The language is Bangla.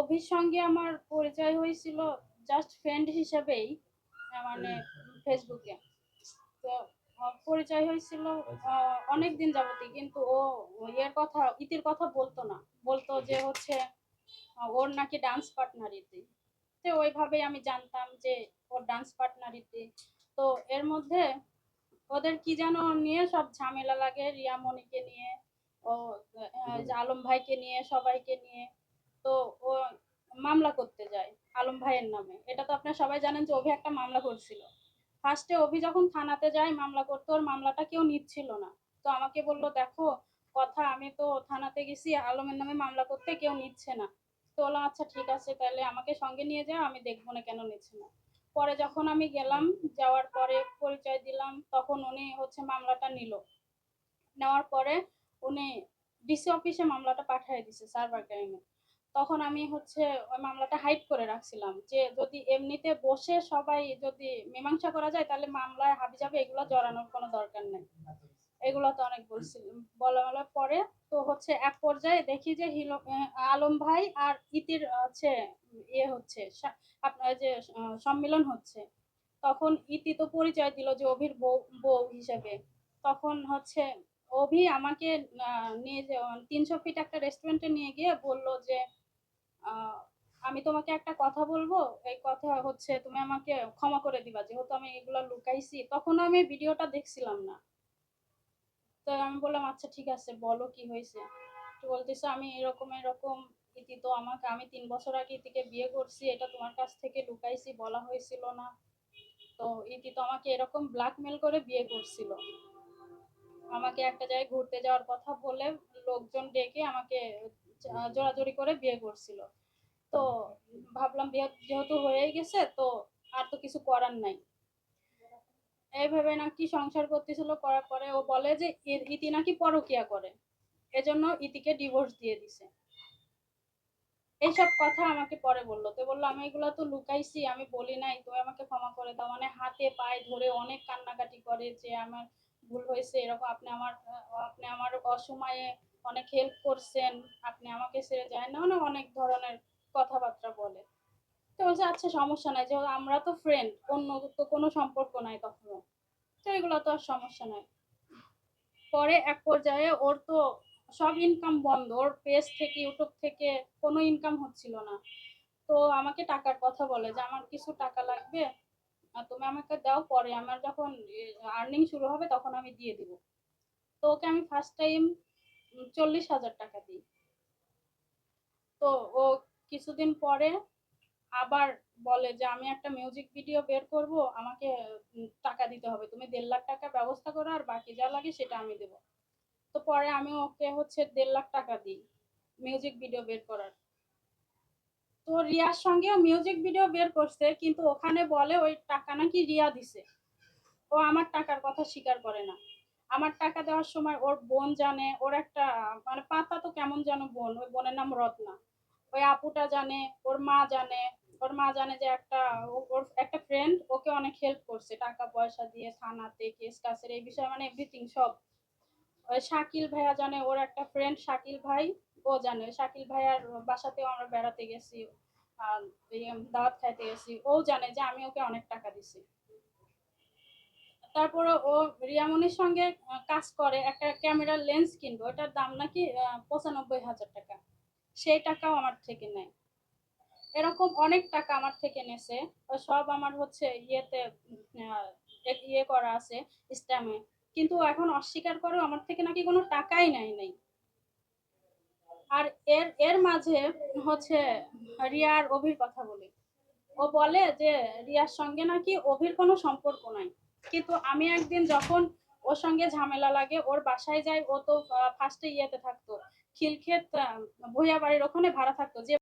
অভির সঙ্গে আমার পরিচয় হয়েছিল জাস্ট ফ্রেন্ড হিসেবেই মানে ফেসবুকে। তো পরিচয় হয়েছিল অনেক দিন যাবতই, কিন্তু ও ইয়ের কথা, ইতির কথা বলতো না। বলতো যে হচ্ছে, ওর নাকি ডান্স পার্টনার ইতি। তো ওইভাবেই আমি জানতাম যে ওর ডান্স পার্টনার ইতি। তো এর মধ্যে ওদের কি যেন নিয়ে সব ঝামেলা লাগে, রিয়া মনিকে নিয়ে, ও আলম ভাইকে নিয়ে, সবাইকে নিয়ে। তো ও মামলা করতে যায় আলম ভাইয়ের নামে। এটা তো আপনারা সবাই জানেন যে অভি একটা মামলা করছিল। ফার্স্টে অভি যখন থানাতে যায় মামলা করতে, ওর মামলাটা কেউ নিচ্ছিল না। তো আমাকে বলল, দেখো, কথা আমি তো থানাতে গেছি, আলমের নামে মামলা করতে কেউ নিচ্ছে না। তো বললাম আচ্ছা ঠিক আছে, তাহলে আমাকে সঙ্গে নিয়ে যাও, আমি দেখব না কেন নিচ্ছে না। পরে যখন আমি গেলাম, যাওয়ার পরে পরিচয় দিলাম, তখন উনি হচ্ছে মামলাটা নিল। নেওয়ার পরে উনি ডিসি অফিসে মামলাটা পাঠিয়ে দিছে, সার্ভার ক্রাইমে। তখন আমি হচ্ছে ওই মামলাটা হাইড করে রাখছিলাম যে যদি এমনিতে বসে সবাই যদি মীমাংসা করা যায়, তাহলে মামলায় হাবি যাবে এগুলো জড়ানোর কোনো দরকার নেই। এগুলো তো অনেক বলছিল, বলা বলার পরে। তো হচ্ছে এক পর্যায়ে দেখি যে হিলো আলম ভাই আর ইতির হচ্ছে ইয়ে হচ্ছে আপনার যে সম্মিলন হচ্ছে। তখন ইতি তো পরিচয় দিল যে অভির বউ বউ হিসেবে। তখন হচ্ছে অভি আমাকে নিয়ে তিনশো ফিট একটা রেস্টুরেন্টে নিয়ে গিয়ে বলল যে আমি তোমাকে একটা কথা বলব? এই কথা হচ্ছে তুমি আমাকে ক্ষমা করে দিবা। যেহেতু আমি এগুলো লুকাইছি তখন আমি ভিডিওটা দেখছিলাম না। তো আমি বললাম আচ্ছা ঠিক আছে, বলো কি হয়েছে? তো বলতেছে, আমি এরকম এরকম ইতি তো আমাকে, আমি তিন বছর আগে ইতিকে বিয়ে করছি, এটা তোমার কাছ থেকে লুকাইছি, বলা হয়েছিল না। তো ইতি তো আমাকে এরকম ব্ল্যাকমেল করে বিয়ে করছিল। আমাকে একটা জায়গায় ঘুরতে যাওয়ার কথা বলে লোকজন ডেকে আমাকে জোরাজোরি করে বিয়ে করছিল। তো ভাবলাম বিয়ে, যেহেতু হয়ে গেছে, তো আর তো কিছু করার নাই। এইভাবে নাকি সংসার করতেছিল, করার পরে ও বলে যে ইতি নাকি পরকিয়া করে। এজন্য ইতিকে ডিভোর্স দিয়ে দিছে। এইসব কথা আমাকে পরে বলল। তো বলল, আমি এগুলো তো লুকাইছি, আমি বলি নাই, তুমি আমাকে ক্ষমা করে দাও। মানে হাতে পায়ে ধরে অনেক কান্নাকাটি করে যে, আমার ভুল হয়েছে, এরকম আপনি আমার আপনি আমার অসময়ে অনেক হেল্প করছেন, আপনি আমাকে ছেড়ে যায় না অনেক ধরনের কথাবার্তা বলে। তো বলছে আচ্ছা সমস্যা নাই। যেহেতু আমরা তো ফ্রেন্ড অন্য তো কোনো সম্পর্ক নাই তখনও তো এগুলো তো আর সমস্যা নাই। পরে এক পর্যায়ে ওর তো সব ইনকাম বন্ধ। ওর পেজ থেকে ইউটিউব থেকে কোনো ইনকাম হচ্ছিল না। তো আমাকে টাকার কথা বলে যে, আমার কিছু টাকা লাগবে তুমি আমাকে দাও। পরে আমার যখন আর্নিং শুরু হবে, তখন আমি দিয়ে দিব। তো ওকে আমি ফার্স্ট টাইম চল্লিশ হাজার টাকা দিই। তো ও কিছুদিন পরে আবার বলে যে, আমি একটা মিউজিক ভিডিও বের করব, আমাকে টাকা দিতে হবে। তুমি দেড় লাখ টাকা ব্যবস্থা করো আর বাকি যা লাগে সেটা আমি দেবো। তো পরে আমি ওকে হচ্ছে দেড় লাখ টাকা দিই মিউজিক ভিডিও বের করার। তো রিয়ার সঙ্গেও মিউজিক ভিডিও বের করছে, কিন্তু ওখানে বলে ওই টাকা নাকি রিয়া দিছে। ও আমার টাকার কথা স্বীকার করে না। আমার টাকা দেওয়ার সময় ওর বোন জানে, ওর একটা মানে পাতা তো কেমন যেন বোন, ওই বোনের নাম রত্না। ওই আপুটা জানে, ওর মা জানে, ওর মা জানে যে একটা, ওর একটা ফ্রেন্ড ওকে অনেক হেল্প করছে, টাকা পয়সা দিয়ে, থানাতে কেস কাসের এই বিষয়ে মানে এভরিথিং সব। ওই শাকিল ভাইয়া জানে, ওর একটা ফ্রেন্ড শাকিল ভাই, ও জানে। শাকিল ভাইয়ার বাসাতেও আমরা বেড়াতে গেছি, আর দাওয়াত খাইতে গেছি, ও জানে যে আমি ওকে অনেক টাকা দিছি। তারপরে ও রিয়ামনির সঙ্গে কাজ করে, একটা ক্যামেরার লেন্স কিনবে, ওটার দাম নাকি পঁচানব্বই হাজার টাকা। সেই টাকাও আমার থেকে নেয়। এরকম অনেক টাকা আমার থেকে নেছে। সব আমার হচ্ছে ইয়েতে ইয়ে করা আছে স্ট্যামে কিন্তু এখন অস্বীকার করেও আমার থেকে নাকি কোনো টাকাই নেয় নাই। আর এর এর মাঝে হচ্ছে রিয়ার অভির কথা বলি। ও বলে যে, রিয়ার সঙ্গে নাকি অভির কোনো সম্পর্ক নাই। কিন্তু আমি একদিন যখন ওর সঙ্গে ঝামেলা লাগে, ওর বাসায় যাই, ও তো ফার্স্টে ইয়েতে থাকতো, খিলক্ষেত ভুইয়া বাড়ির ওখানে ভাড়া থাকতো। যে